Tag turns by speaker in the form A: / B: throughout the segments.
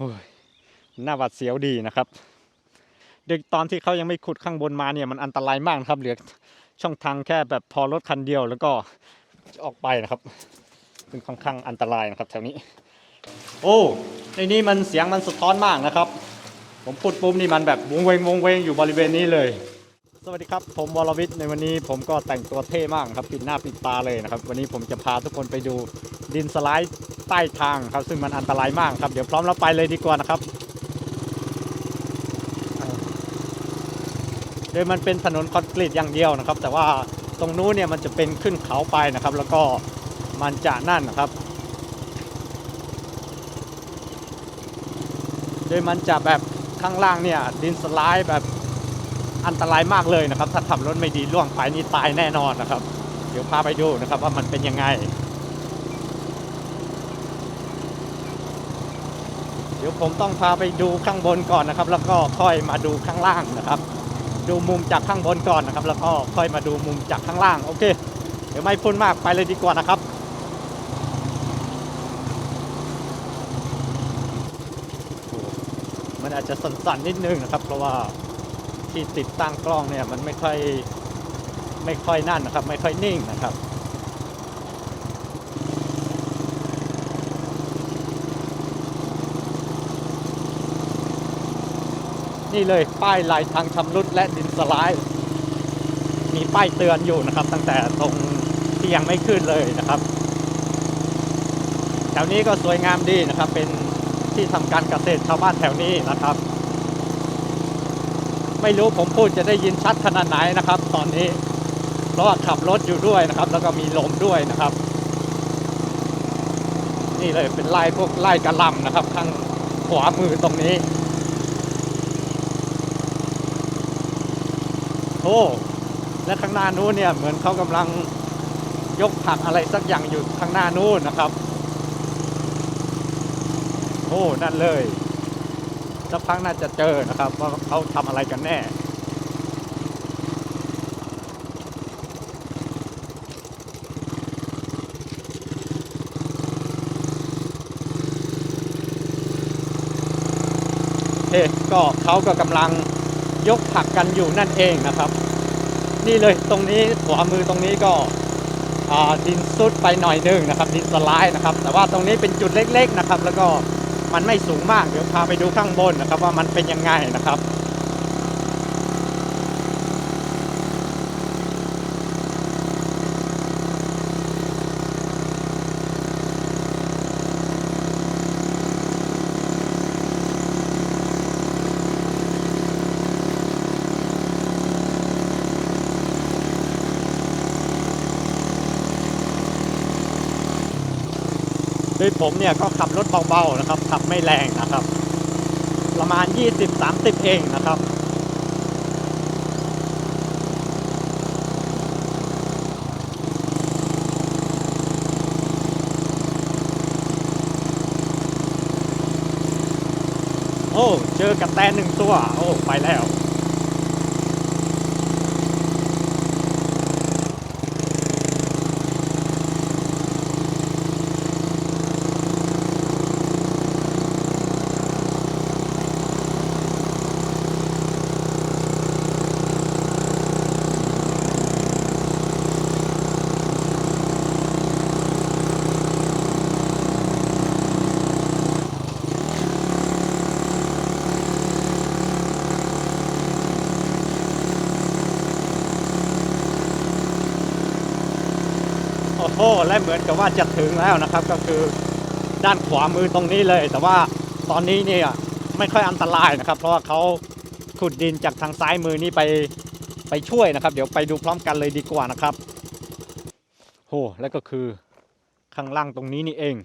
A: โอ้ยหน้าหวัดเสียวดีนะครับ เด็กตอนที่เขายังไม่ขุดข้างบนมาเนี่ยมันอันตรายมากครับเหลือช่องทางแค่แบบพอรถคันเดียวแล้วก็จะออกไปนะครับเป็นค่อนข้างอันตรายนะครับแถวนี้ โอ้ในนี้มันเสียงมันสะท้อนมากนะครับ ผมพูดปุ๊บนี่มันแบบวงเวงวงเวงอยู่บริเวณนี้เลย สวัสดีครับ ผมวรวิทย์ในวันนี้ผมก็แต่งตัวเท่มากครับปิดหน้าปิดตาเลยนะครับ วันนี้ผมจะพาทุกคนไปดูดินสไลด์ใต้ทางครับ ซึ่งมันอันตรายมากครับ เดี๋ยวพร้อมแล้วไปเลยดีกว่านะครับ โดยมันเป็นถนนคอนกรีตอย่างเดียวนะครับ แต่ว่าตรงนู้นเนี่ยมันจะเป็นขึ้นเขาไปนะครับ แล้วก็มันจะนั่นนะครับโดยมันจะแบบข้างล่างเนี่ยดินสไลด์แบบ อันตรายมากเลยนะครับ ถ้าขับรถไม่ดีล่วงไปนี่ตายแน่นอนนะครับ เดี๋ยวพาไปดูนะครับว่ามันเป็นยังไง เดี๋ยวผมต้องพาไปดูข้างบนก่อนนะครับ แล้วก็ค่อยมาดูข้างล่างนะครับ ดูมุมจากข้างบนก่อนนะครับ แล้วก็ค่อยมาดูมุมจากข้างล่างโอเค เดี๋ยวไม่พูดมากไปเลยดีกว่านะครับมันอาจจะสั่นๆนิดนึงนะครับ เพราะว่า ที่ติดตั้งกล้องเนี่ยมันไม่ค่อยไม่ค่อยนั่นนะครับ ไม่ค่อยนิ่งนะครับนี่เลยป้ายลายทางชำรุดและดินสไลด์มีป้ายเตือนอยู่นะครับ ตั้งแต่ตรงที่ยังไม่ขึ้นเลยนะครับแถวนี้ก็สวยงามดีนะครับ เป็นที่ทำการเกษตรชาวบ้านแถวนี้นะครับ ไม่รู้ผมพูดจะได้ยินชัดขนาดไหนนะครับ ตอนนี้ เพราะว่าขับรถอยู่ด้วยนะครับ แล้วก็มีลมด้วยนะครับ นี่เลยเป็นไล่พวกไล่กระลำนะครับ ข้างขวามือตรงนี้ โอ้และข้างหน้านู้นเนี่ยเหมือนเขากำลังยกผักอะไรสักอย่างอยู่ข้างหน้านู้นนะครับ โอ้นั่นเลย สักพักน่าจะเจอนะครับ ว่าเขาทำอะไรกันแน่เฮ้ก็เขาก็กำลังยกผักกันอยู่นั่นเองนะครับ นี่เลยตรงนี้ขวามือตรงนี้ก็ดินซุดไปหน่อยหนึงนะครับ ดินสไลด์นะครับ แต่ว่าตรงนี้เป็นจุดเล็ก ๆนะครับ แล้วก็ มันไม่สูงมาก เดี๋ยวพาไปดูข้างบนนะครับ ว่ามันเป็นยังไงนะครับ โดยผมเนี่ยก็ขับรถเบาๆนะครับขับไม่แรงนะครับ ประมาณ 20-30 เองนะครับโอ้ เจอกระแตหนึ่งตัว โอ้ ไปแล้ว และเหมือนกับว่าจะถึงแล้วนะครับ ก็คือด้านขวามือตรงนี้เลย แต่ว่าตอนนี้เนี่ยไม่ค่อยอันตรายนะครับ เพราะว่าเขาขุดดินจากทางซ้ายมือนี่ไปไปช่วยนะครับ เดี๋ยวไปดูพร้อมกันเลยดีกว่านะครับโหแล้วก็คือข้างล่างตรงนี้นี่เอง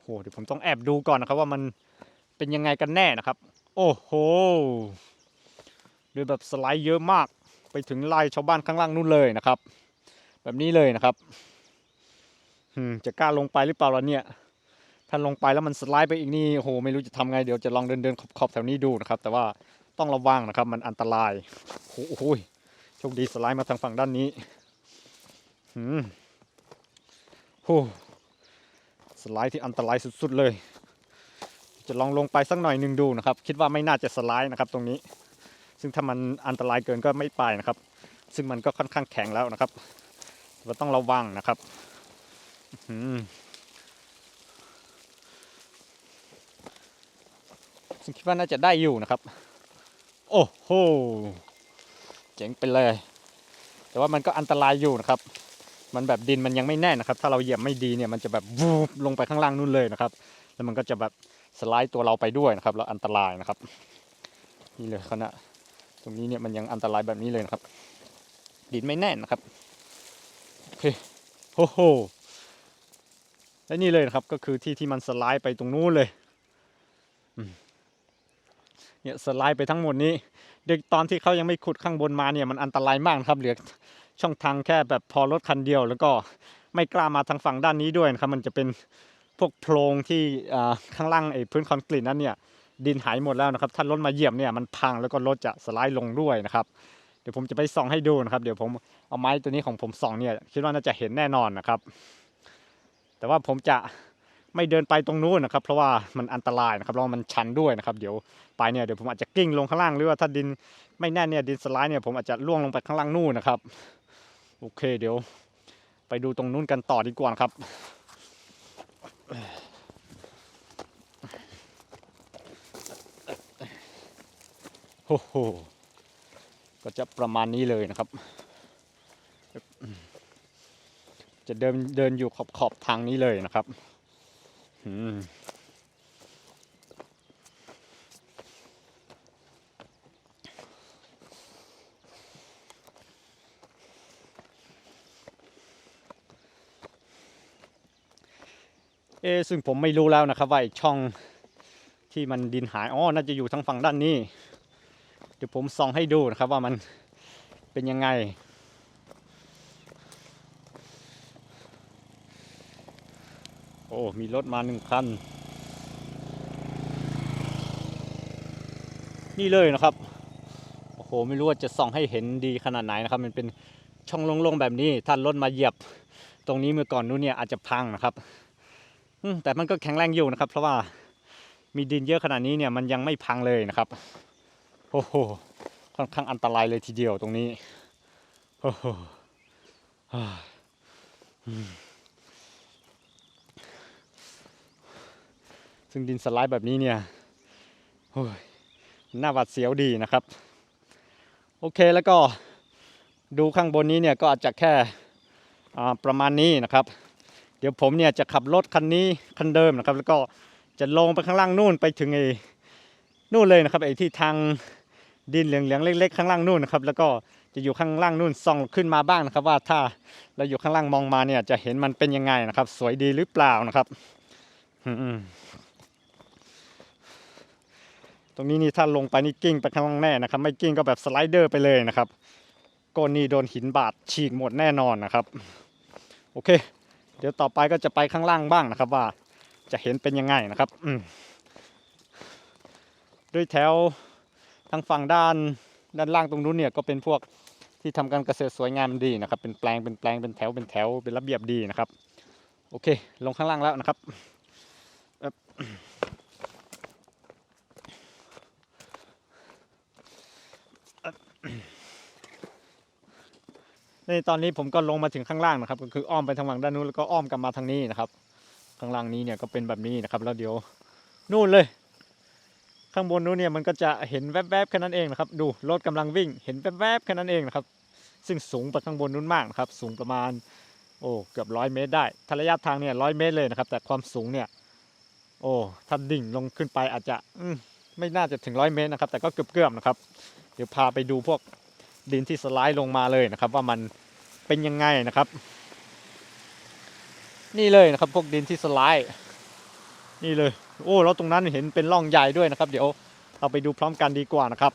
A: โหเดี๋ยวผมต้องแอบดูก่อนนะครับ ว่ามันเป็นยังไงกันแน่นะครับ โอ้โหดูแบบสไลด์เยอะมาก ไปถึงไล่ชาวบ้านข้างล่างนู่นเลยนะครับ แบบนี้เลยนะครับ จะกล้าลงไปหรือเปล่าล่ะเนี่ย ถ้าลงไปแล้วมันสไลด์ไปอีกนี่โหไม่รู้จะทำไงเดี๋ยวจะลองเดินเดินขอบๆแถวนี้ดูนะครับ แต่ว่าต้องระวังนะครับ มันอันตรายโอ้โหโชคดีสไลด์มาทางฝั่งด้านนี้อืมโอ้สไลด์ที่อันตรายสุดๆเลย จะลองลงไปสักหน่อยหนึ่งดูนะครับ คิดว่าไม่น่าจะสไลด์นะครับ ตรงนี้ ซึ่งถ้ามันอันตรายเกินก็ไม่ไปนะครับ ซึ่งมันก็ค่อนข้างแข็งแล้วนะครับเราต้องระวังนะครับ ซึ่งคิดว่าน่าจะได้อยู่นะครับ โอ้โห เจ๋งไปเลย แต่ว่ามันก็อันตรายอยู่นะครับ มันแบบดินมันยังไม่แน่นนะครับ ถ้าเราเหยียบไม่ดีเนี่ยมันจะแบบวูบลงไปข้างล่างนู่นเลยนะครับ แล้วมันก็จะแบบสไลด์ตัวเราไปด้วยนะครับ แล้วอันตรายนะครับ นี่เลยขณะตรงนี้เนี่ยมันยังอันตรายแบบนี้เลยนะครับ ดินไม่แน่นนะครับ โอเคโอ้โห และนี่เลยครับก็คือที่ที่มันสไลด์ไปตรงนู้นเลยเนี่ยสไลด์ไปทั้งหมดนี้ เด็กตอนที่เขายังไม่ขุดข้างบนมาเนี่ยมันอันตรายมากนะครับเหลือช่องทางแค่แบบพอรถคันเดียว แล้วก็ไม่กล้ามาทางฝั่งด้านนี้ด้วยนะครับมันจะเป็นพวกโพรงที่ข้างล่างไอ้พื้นคอนกรีตนั้นเนี่ยดินหายหมดแล้วนะครับ ถ้ารถมาเหยียบเนี่ยมันพังแล้วก็รถจะสไลด์ลงด้วยนะครับเดี๋ยวผมจะไปส่องให้ดูนะครับ เดี๋ยวผมเอาไม้ตัวนี้ของผมส่องเนี่ยคิดว่าน่าจะเห็นแน่นอนนะครับ แต่ว่าผมจะไม่เดินไปตรงนู้นนะครับ เพราะว่ามันอันตรายนะครับแล้วมันชันด้วยนะครับเดี๋ยวไปเนี่ยเดี๋ยวผมอาจจะกลิ้งลงข้างล่างหรือว่าถ้าดินไม่แน่เนี่ยดินสไลด์เนี่ยผมอาจจะล่วงลงไปข้างล่างนู่นนะครับ โอเคเดี๋ยวไปดูตรงนู้นกันต่อดีกว่าครับโอ้โหก็จะประมาณนี้เลยนะครับ จะเดินเดินอยู่ขอบขอบทางนี้เลยนะครับเอซึ่งผมไม่รู้แล้วนะครับว่าช่องที่มันดินหายอ๋อน่าจะอยู่ทางฝั่งด้านนี้ เดี๋ยวผมส่องให้ดูนะครับว่ามันเป็นยังไง อ้มีรถมาหนึ่งคัน นี่เลยนะครับ โอ้โห ไม่รู้ว่าจะส่องให้เห็นดีขนาดไหนนะครับ มันเป็นช่องโล่งๆแบบนี้ ถ้ารถมาเหยียบ ตรงนี้เมื่อก่อนนู้นเนี่ยอาจจะพังนะครับแต่มันก็แข็งแรงอยู่นะครับ เพราะว่ามีดินเยอะขนาดนี้เนี่ยมันยังไม่พังเลยนะครับ โอ้โห ค่อนข้างอันตรายเลยทีเดียวตรงนี้ โอ้โหอ่าอืม ซึ่งดินสไลด์แบบนี้เนี่ยโอ้ยน่าหวาดเสียวดีนะครับ โอเคแล้วก็ดูข้างบนนี้เนี่ยก็อาจจะแค่ประมาณนี้นะครับ เดี๋ยวผมเนี่ยจะขับรถคันนี้คันเดิมนะครับ แล้วก็จะลงไปข้างล่างนู่นไปถึงไอ้นู่นเลยนะครับไอ้ที่ทางดินเหลืองๆเล็ก ๆ ข้างล่างนู่นนะครับ แล้วก็จะอยู่ข้างล่างนู่นส่องขึ้นมาบ้างนะครับ ว่าถ้าเราอยู่ข้างล่างมองมาเนี่ยจะเห็นมันเป็นยังไงนะครับ สวยดีหรือเปล่านะครับ อืม ตรงนี้นี่ถ้าลงไปนี่กิ้งไปข้างล่างแน่นะครับ ไม่กิ้งก็แบบสไลเดอร์ไปเลยนะครับก้นนี่โดนหินบาดฉีกหมดแน่นอนนะครับ โอเค เดี๋ยวต่อไปก็จะไปข้างล่างบ้างนะครับ ว่าจะเห็นเป็นยังไงนะครับด้วยแถวทางฝั่งด้านด้านล่างตรงนู้นเนี่ยก็เป็นพวกที่ทำการเกษตรสวยงามดีนะครับ เป็นแปลงเป็นแปลงเป็นแถวเป็นแถวเป็นระเบียบดีนะครับ โอเค ลงข้างล่างแล้วนะครับเอิ่บเอิ่บ ในตอนนี้ผมก็ลงมาถึงข้างล่างนะครับ ก็คืออ้อมไปทางฝั่งด้านนู้นแล้วก็อ้อมกลับมาทางนี้นะครับ ข้างล่างนี้เนี่ยก็เป็นแบบนี้นะครับ แล้วเดี๋ยวนู่นเลย ข้างบนนู้นเนี่ยมันก็จะเห็นแวบๆแค่นั้นเองนะครับ ดูรถกำลังวิ่ง เห็นแวบๆแค่นั้นเองนะครับ ซึ่งสูงไปข้างบนนู้นมากนะครับ สูงประมาณ โอ้เกือบร้อยเมตรได้ถ้าระยะทางเนี่ยร้อยเมตรเลยนะครับ แต่ความสูงเนี่ย โอ้ถ้าดิ่งลงขึ้นไปอาจจะ อืไม่น่าจะถึงร้อยเมตรนะครับ แต่ก็เกือบๆนะครับ เดี๋ยวพาไปดูพวก ดินที่สไลด์ลงมาเลยนะครับ ว่ามันเป็นยังไงนะครับ นี่เลยนะครับ พวกดินที่สไลด์นี่เลย โอ้แล้วตรงนั้นเห็นเป็นร่องใหญ่ด้วยนะครับ เดี๋ยวเราไปดูพร้อมกันดีกว่านะครับ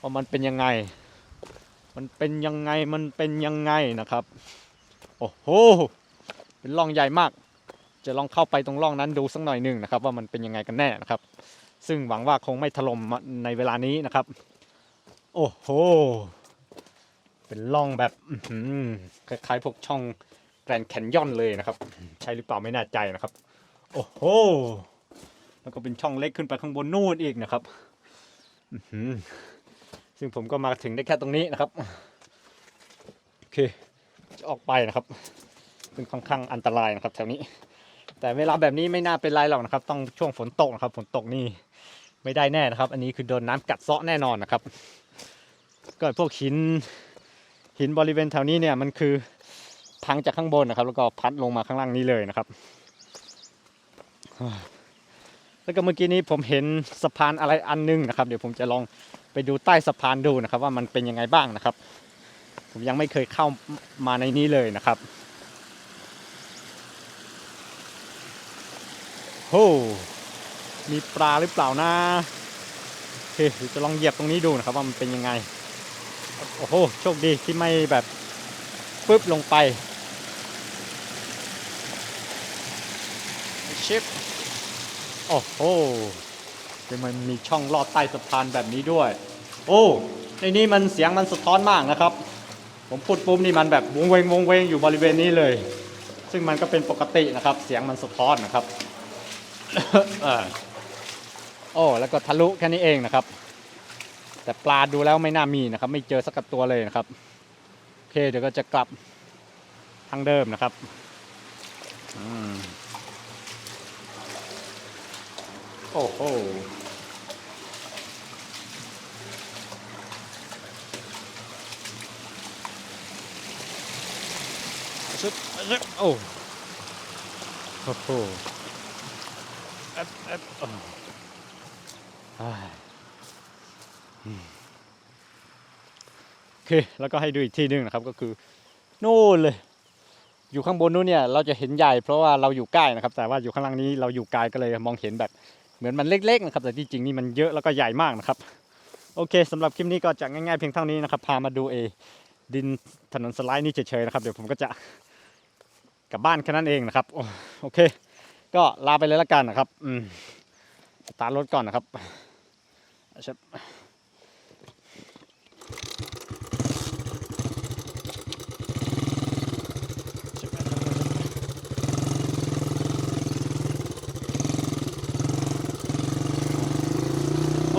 A: ว่ามันเป็นยังไง มันเป็นยังไงมันเป็นยังไงนะครับ โอ้โหเป็นร่องใหญ่มาก จะลองเข้าไปตรงร่องนั้นดูสักหน่อยหนึ่งนะครับ ว่ามันเป็นยังไงกันแน่นะครับ ซึ่งหวังว่าคงไม่ถล่มในเวลานี้นะครับ โอ้โห เป็นร่องแบบคล้ายๆพวกช่องแกรนแคนยอนเลยนะครับ ใช่หรือเปล่าไม่แน่ใจนะครับ โอ้โห แล้วก็เป็นช่องเล็กขึ้นไปข้างบนนู่นอีกนะครับซึ่งผมก็มาถึงได้แค่ตรงนี้นะครับ โอเค จะออกไปนะครับ ซึ่งค่อนข้างอันตรายนะครับแถวนี้ แต่เวลาแบบนี้ไม่น่าเป็นไรหรอกนะครับ ต้องช่วงฝนตกนะครับ ฝนตกนี่ไม่ได้แน่นะครับ อันนี้คือโดนน้ำกัดเซาะแน่นอนนะครับ ก็พวกหินหินบริเวณแถวนี้เนี่ยมันคือพังจากข้างบนนะครับ แล้วก็พัดลงมาข้างล่างนี้เลยนะครับ แล้วก็เมื่อกี้นี้ผมเห็นสะพานอะไรอันนึงนะครับ เดี๋ยวผมจะลองไปดูใต้สะพานดูนะครับ ว่ามันเป็นยังไงบ้างนะครับ ผมยังไม่เคยเข้ามาในนี้เลยนะครับโอ้มีปลาหรือเปล่านะโอเคเดี๋ยจะลองเหยียบตรงนี้ดูนะครับ ว่ามันเป็นยังไง โอ้โห โชคดีที่ไม่แบบปึ๊บลงไปชิปโอ้โหเดี๋ยวมันมีช่องลอดใต้สะพานแบบนี้ด้วย โอ้ในนี้มันเสียงมันสะท้อนมากนะครับ ผมพูดปุ๊บนี่มันแบบวงเวงวงเวงอยู่บริเวณนี้เลย ซึ่งมันก็เป็นปกตินะครับ เสียงมันสะท้อนนะครับโอ้แล้วก็ทะลุแค่นี้เองนะครับ แต่ปลาดูแล้วไม่น่ามีนะครับ ไม่เจอสักกตัวเลยนะครับโอเคเดี๋ยวก็จะกลับทางเดิมนะครับอโอ้โหชึบชึบโอ้โอ้โห เอ๊บเอ๊บอ่าอ่าโอเคแล้วก็ให้ดูอีกที่หนึงนะครับก็คือนู่นเลย อยู่ข้างบนนู้นเนี่ยเราจะเห็นใหญ่เพราะว่าเราอยู่ใกล้นะครับ แต่ว่าอยู่ข้างล่างนี้เราอยู่ไกลก็เลยมองเห็นแบบเหมือนมันเล็กๆนะครับ แต่ที่จริงนี่มันเยอะแล้วก็ใหญ่มากนะครับ โอเคสำหรับคลิปนี้ก็จะง่ายๆเพียงเท่านี้นะครับ พามาดูเอดินถนนสไลด์นี่เฉยๆนะครับ เดี๋ยวผมก็จะกลับบ้านแค่นั้นเองนะครับโอเค ก็ลาไปเลยละกันนะครับอืมตาร์รถก่อนนะครับ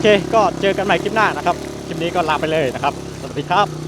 A: เคก็เจอกันใหม่คลิปหน้านะครับ คลิปนี้ก็ลาไปเลยนะครับ สวัสดีครับ